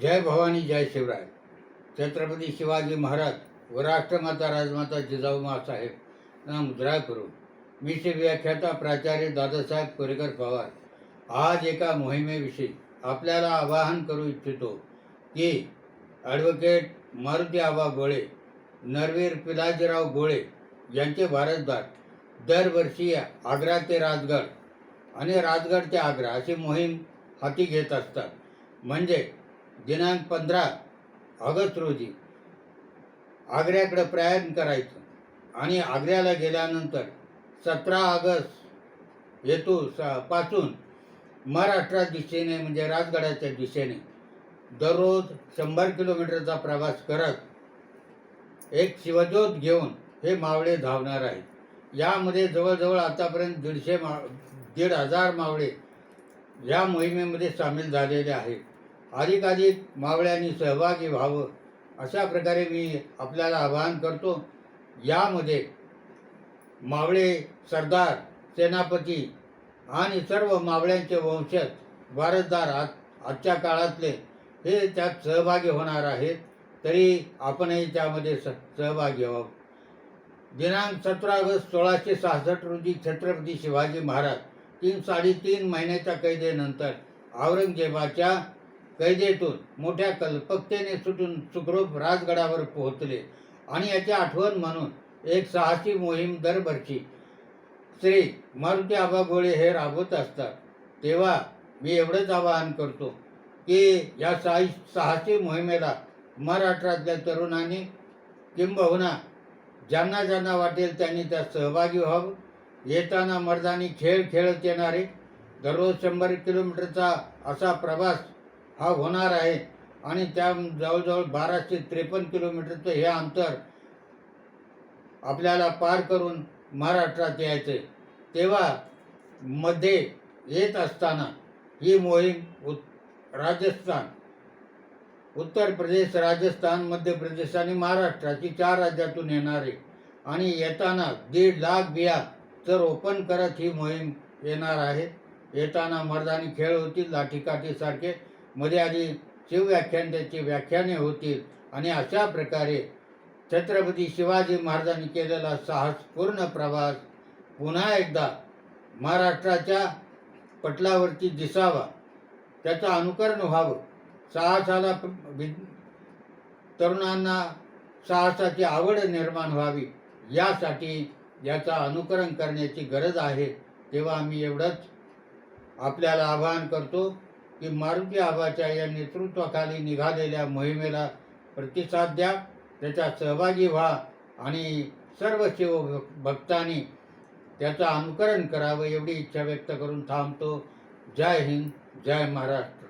जय भवानी जय शिवराय. छत्रपती शिवाजी महाराज व राष्ट्रमाता राजमाता जिजाऊ मासाहेब ना मुद्रा करून मी श्री व्याख्याता प्राचार्य दादासाहेब कोरेकर पवार आज एका मोहिमेविषयी आपल्याला आवाहन करू इच्छितो की ॲडव्होकेट मारुती आबा गोळे नरवीर पिलाजीराव गोळे यांचे वारसदार दरवर्षी आग्रा ते राजगड आणि राजगड ते आग्रा अशी मोहीम हाती घेत असतात. म्हणजे दिनांक पंधरा ऑगस्ट रोजी आग्र्याकडे प्रयाण करायचं. आणि आग्र्याला गेल्यानंतर सतरा ऑगस्ट येतो स पासून महाराष्ट्रा दिशेने म्हणजे राजगडाच्या दिशेने दररोज शंभर किलोमीटरचा प्रवास करत एक शिवज्योत घेऊन हे मावळे धावणार आहेत. यामध्ये जवळजवळ आतापर्यंत दीडशे मा दीड हजार मावळे या मोहिमेमध्ये सामील झालेले आहेत. अधिकाधिक मावळ्यांनी सहभागी व्हावं अशा प्रकारे मी आपल्याला आवाहन करतो. यामध्ये मावळे सरदार सेनापती आणि सर्व मावळ्यांचे वंशज वारसदार आज आजच्या काळातले हे त्यात सहभागी होणार आहेत तरी आपणही त्यामध्ये स सहभागी व्हावं. दिनांक सतरा ऑगस्ट सोळाशे सहासष्ट रोजी छत्रपती शिवाजी महाराज तीन साडेतीन महिन्याच्या कैदेनंतर औरंगजेबाच्या कैदेतून मोठ्या कल्पकतेने सुटून सुखरूप राजगडावर पोहोचले. आणि याची आठवण म्हणून एक साहसी मोहीम दरवर्षी श्री मारुती आबा गोळे हे राबवत असतात. तेव्हा मी एवढंच आवाहन करतो की या साहसी साहसी मोहिमेला महाराष्ट्रातल्या तरुणांनी किंबहुना ज्यांना ज्यांना वाटेल त्यांनी त्यात सहभागी व्हावं. येताना मर्दानी खेळ खेळत येणारे दररोज शंभर किलोमीटरचा असा प्रवास हा होणार आहे. आणि त्या जवळजवळ बाराशे त्रेपन्न किलोमीटरचं हे अंतर आपल्याला पार करून महाराष्ट्रात यायचे तेव्हा मध्ये येत असताना ही मोहीम उत राजस्थान उत्तर प्रदेश राजस्थान मध्य प्रदेश आणि महाराष्ट्राची चार राज्यातून येणारे आणि येताना दीड लाख बिया तर ओपन करत ही मोहीम येणार आहे. येताना मर्दानी खेळ होतील लाठीकाठीसारखे. मध्ये आधी शिवव्याख्यान त्याची व्याख्याने होतील. आणि अशा प्रकारे छत्रपती शिवाजी महाराजांनी केलेला साहसपूर्ण प्रवास पुन्हा एकदा महाराष्ट्राच्या पटलावरती दिसावा. त्याचं अनुकरण व्हावं. साहसाला तरुणांना साहसाची आवड निर्माण व्हावी. यासाठी याचा अनुकरण करण्याची गरज आहे. तेव्हा आम्ही एवढंच आपल्याला आवाहन करतो. की मारुती आबाच्या या नेतृत्वाखाली निघालेल्या मोहिमेला प्रतिसाद द्या त्याच्यात सहभागी व्हा आणि सर्व शिव भक्तांनी त्याचं अनुकरण करावं एवढी इच्छा व्यक्त करून थांबतो. जय हिंद जय महाराष्ट्र.